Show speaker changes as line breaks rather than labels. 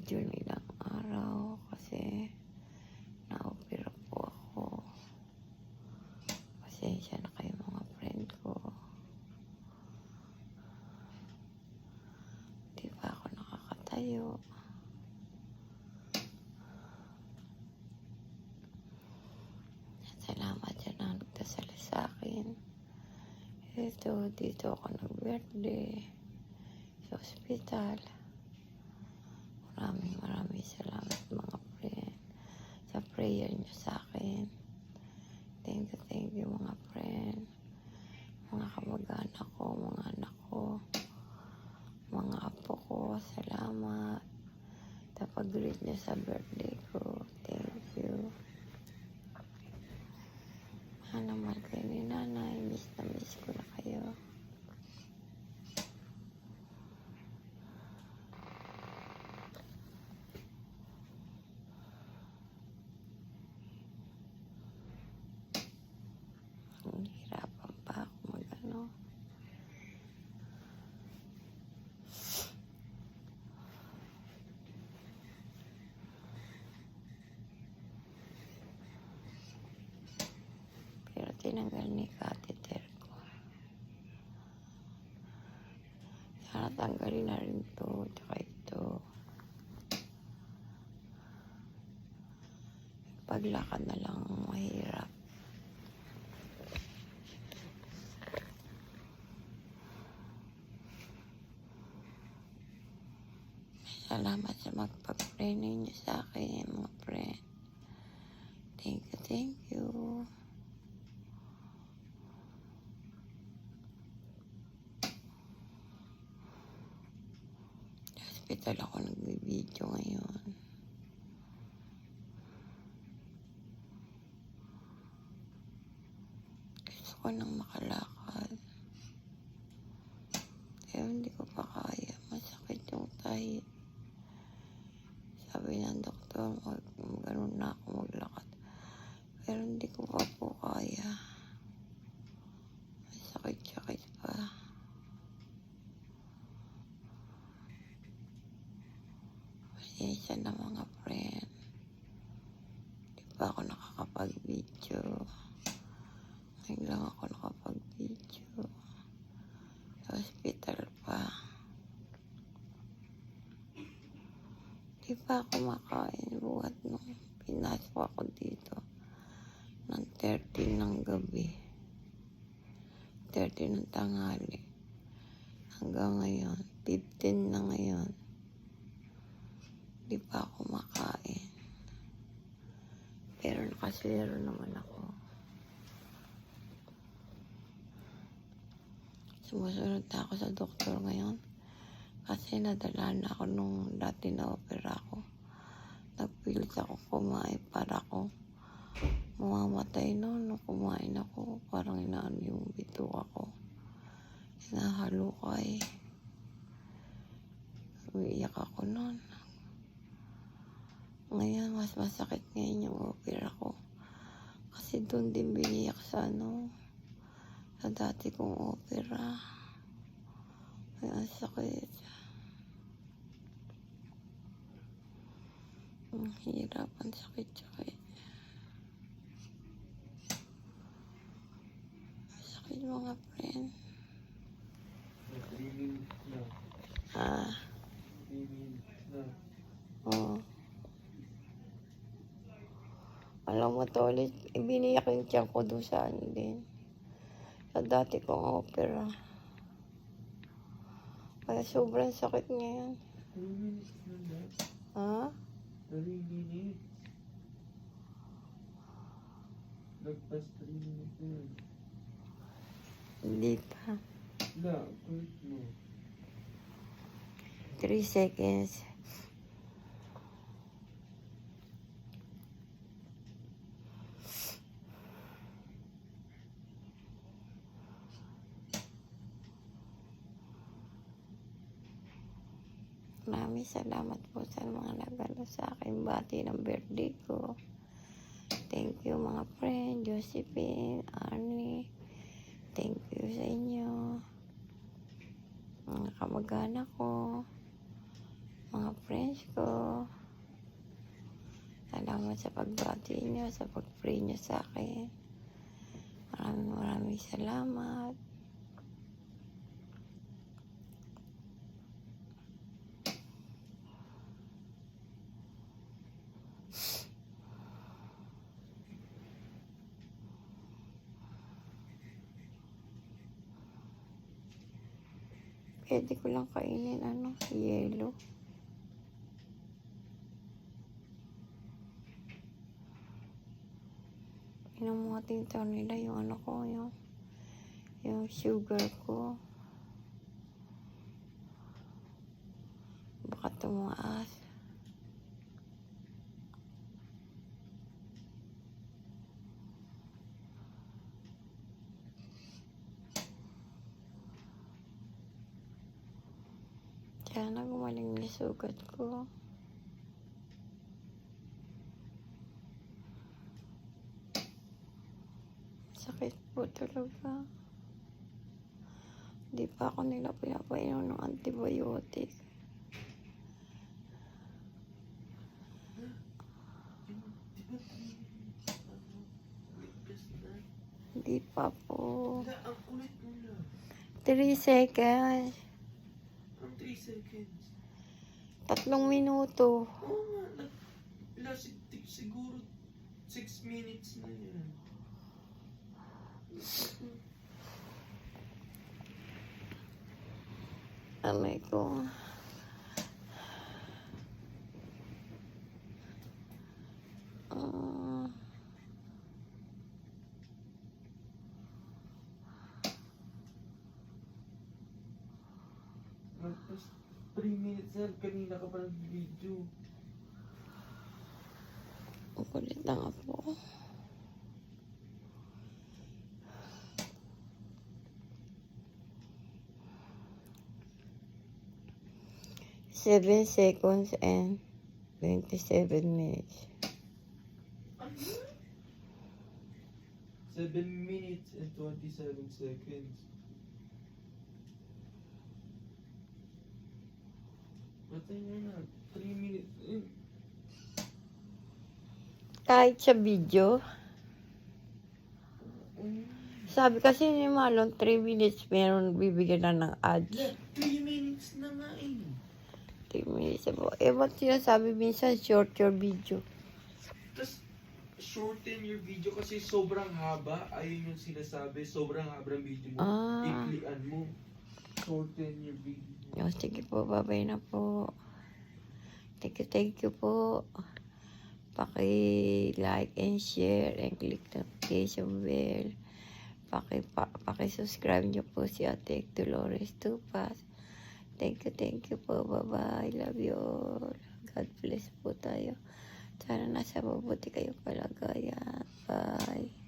video ng ilang araw kasi na-opera po ako. Pasensya na kayo mga friend ko. Di pa ako nakakatayo. Salamat sa na nagdasal sa akin. Ito, dito ako nag-birthday sa ospital. Maraming maraming salamat mga friend sa prayer niyo sa akin. Thank you, thank you mga friend. Mga kamag-anak ko, mga anak ko, mga apo ko, salamat. Tapag-greet niyo sa birthday ko. Thank you. Mahal na mahal kayo ni nanay. Miss na miss ko na kayo. Nahihirapan pa ako mag-ano. Pero tinanggal ni catheter ko. Sana tanggalin na rin to. Tsaka ito. Paglakad na lang ang mahirap. Salamat sa magpag-pray ninyo sa akin, mga friend. Thank you, thank you. Sa hospital ako nag-video ngayon. Gusto ko nang makalakad. Pero hindi ko pa kaya. Masakit yung tahi. Sabi ng doktor, mag, ganun na ako maglakad. Pero hindi ko pa po kaya. Masakit-sakit pa. Pasensya na mga friend. Di pa ako nakakapag-video. Ngayon lang ako nakapag-video. Sa hospital pa. Di pa ako makain buhat nung pinasok ako dito ng 30 ng gabi. 30 ng tanghali. Hanggang ngayon, 15 na ngayon. Di pa ako makain. Pero nakasilero naman ako. Sumusunod na ako sa doktor ngayon. Kasi nadala na ako nung dati na opera ako. Nagpilit ako kumain para ako mamamatay no. Nung kumain ako, parang inaano yung bituka ko. Hinahalo ko ay. Umiiyak ako noon. Ngayon, mas masakit ngayon yung opera ko. Kasi doon din biniyak sa ano, sa dati kong opera. Ay, sakit. Ang hirap, ang sakit-sakit. Sakit mga friend. Ah,
Three minutes na.
oo. Alam mo to ulit, ibiniyak yung tiyan ko doon sa ano din. Sa dati kong opera. Kaya sobrang sakit ngayon.
Na na.
Ha?
Lagpas three minutes na yun.
Hindi pa.
Wala, kulit mo.
3 seconds. Maraming salamat po sa mga nagano sa akin bati ng birthday ko. Thank you mga friend, Josephine, Arnie. Thank you sa inyo. Mga kamag-anak ko. mga friends ko. Salamat sa pagbati niyo, sa pag-pray niyo sa akin. Maraming maraming salamat. Pwede ko lang kainin, ano, yelo. Inom mo tintaw nila yung ano ko, yung, yung sugar ko. Baka tumaas. Sana gumaling na sugat ko. Sakit po talaga. Hindi pa ako nila pinapainom ng antibiotic. Hindi pa po.
Wala, ang kulit mo na.
3 seconds.
Ang 3 seconds.
Tatlong minuto.
Oo nga, last, siguro 6 minutes na yan.
Amay ko. Ah.
3 minutes na, kanina ka pa nag-video.
Ang kulit na nga po. Seven seconds and twenty-seven minutes.
7 minutes and 27 seconds. Patay mo na. 3 minutes. Eh,
Kahit sa video,
um,
sabi kasi ni Malon, 3 minutes meron bibigyan na ng ads.
3 minutes na nga eh.
3 minutes po. Eh, ba't sinasabi minsan short your video?
Tapos, shorten your video kasi sobrang haba. Ayun yung sinasabi. Sobrang haba ng video mo.
Ah.
Iklian mo. Shorten your video.
O, sige po, babay na po. Thank you, thank you po. Paki-like and share and click notification bell. Paki, pa, paki-subscribe niyo po si Ate Dolores Tupas. Thank you, thank you po. Bye-bye. Love you. God bless po tayo. Sana nasa mabuti kayong kalagayan. Bye.